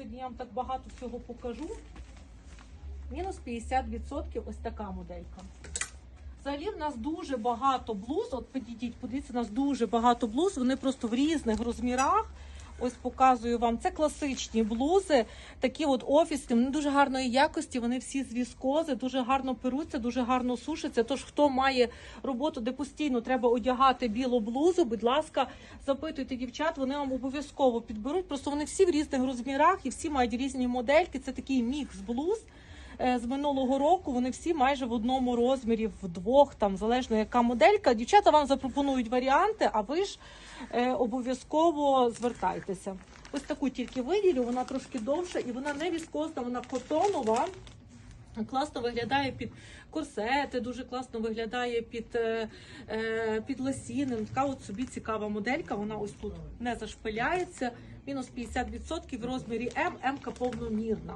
сьогодні я вам так багато всього покажу. Мінус 50% ось така моделька. Взагалі в нас дуже багато блуз. От підійдіть, подивіться, у нас дуже багато блуз. Вони просто в різних розмірах. Ось показую вам. Це класичні блузи, такі от офісні, вони дуже гарної якості. Вони всі з віскози, дуже гарно перуться, дуже гарно сушаться. Тож, хто має роботу, де постійно треба одягати білу блузу, будь ласка, запитуйте дівчат, вони вам обов'язково підберуть. Просто вони всі в різних розмірах і всі мають різні модельки. Це такий мікс блуз. Е, З минулого року вони всі майже в одному розмірі, в двох, там залежно яка моделька. Дівчата вам запропонують варіанти, а ви ж е, обов'язково звертайтеся. Ось таку тільки виділю, вона трошки довша і вона не віскозна, вона котонова. Класно виглядає під корсети, дуже класно виглядає під, е, під лосіни. Ну, Така от собі цікава моделька. Вона ось тут не зашпиляється. Мінус 50% в розмірі М, М-ка повномірна.